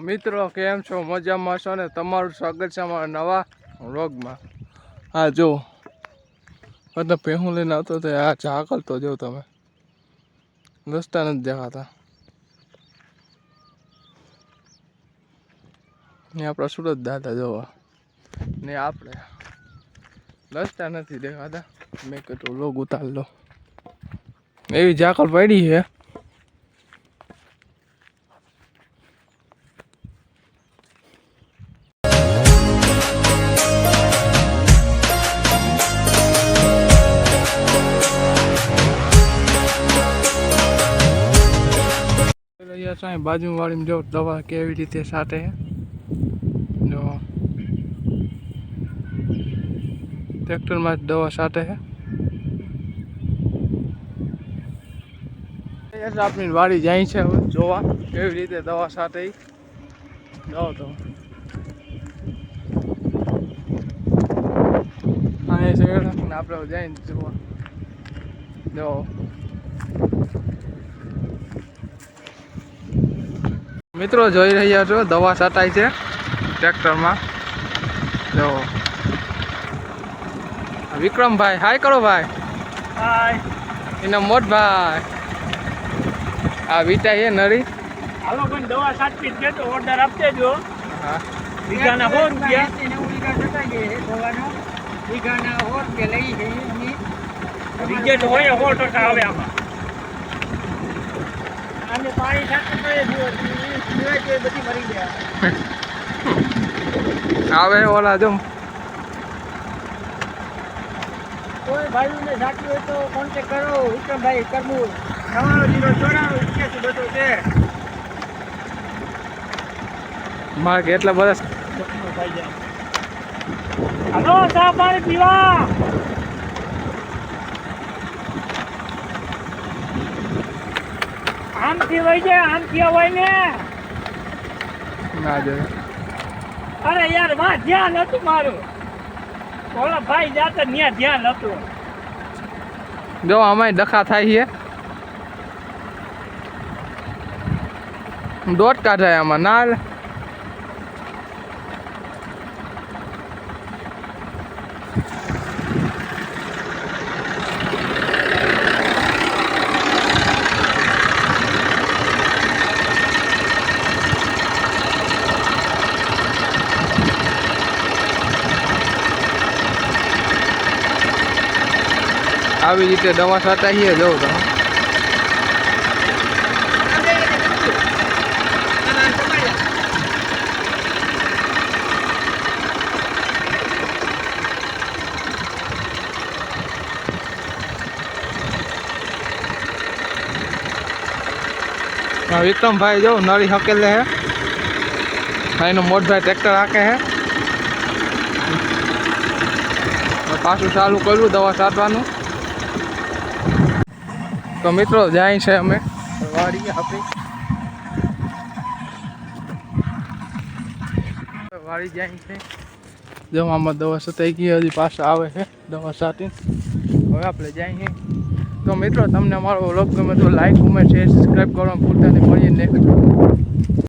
મિત્રો, કેમ છો? મજામાં છો ને? તમારું સ્વાગત છે અમારા નવા વ્લોગમાં. હા, જો. બધા ભેહું લઈને આવતો તો આ ઝાકલ તો જો તમે. રસ્તા નથી દેખાતા. ને આપણા સુરત દાદા જોવા. ને આપણે રસ્તા નથી દેખાતા. મેં કીધું લોગ ઉતાર લો. એવી ઝાકળ પડી છે. રહ્યા છે અહીં જો દવા કેવી રીતે સાટે જો ટ્રેક્ટરમાં જ દવા સાટે છે. આપણી વાડી જાય છે હવે, જોવા કેવી રીતે દવા ઈ. જાઓ તો. અહીંયા છે ને આપણે જઈને જોવા. જો મિત્રો જોઈ રહ્યા છો દવા છટાય છે ટ્રેક્ટરમાં. જો. વિક્રમભાઈ હાય કરો ભાઈ. હાય. એનો મોટભાઈ આ વીટા છે નરી. હાલો પણ દવા સાચવી જ તો ઓર્ડર આપી દેજો હા. વીઘાના સો રૂપિયા રિજેક્ટ હોય સો ટકા આવે આમાં. અને પાણી સાથે તો આવે ઓલા જો. કોઈ ભાઈઓને સાચવી હોય તો કોન્ટેક કરો વિક્રમભાઈ કરમુર. નવાણું જીરો ચોરાણું ઇઠ્યાસી બસો છે. મારે એટલા બધા હલો ચા પાણી પીવા. આમથી વહી જાય આમથી અવાય ને. ના દે. અરે યારમાં ધ્યાન હતું મારું. ઓલા ભાઈ જાતે ત્યાં ધ્યાન હતું. જો અમાય ડખા થાય છે. દોટ કાઢાય આમાં ના આવી રીતે દવા છટાઈએ જવું તમે. હા, વિક્રમભાઈ જો નળી હકેલે હે. હા, એનો મોટભાઈ ટ્રેક્ટર હાકે હે. હવે પાછું ચાલુ કર્યું દવા છાંટવાનું. તો મિત્રો જાય છે અમે. વાડી આપણી. વાડી જાય છે. જવામાં દવા સતાઈ ગઈ હજી પાછા આવે છે દવા સાટી હવે આપણે જાય તો મિત્રો તમને અમારો વ્લોગ ગમે તો લાઈક કમેન્ટ શેર સબસ્ક્રાઈબ કરવાનું ભૂલતા નહીં. મળીએ નેક્સ્ટ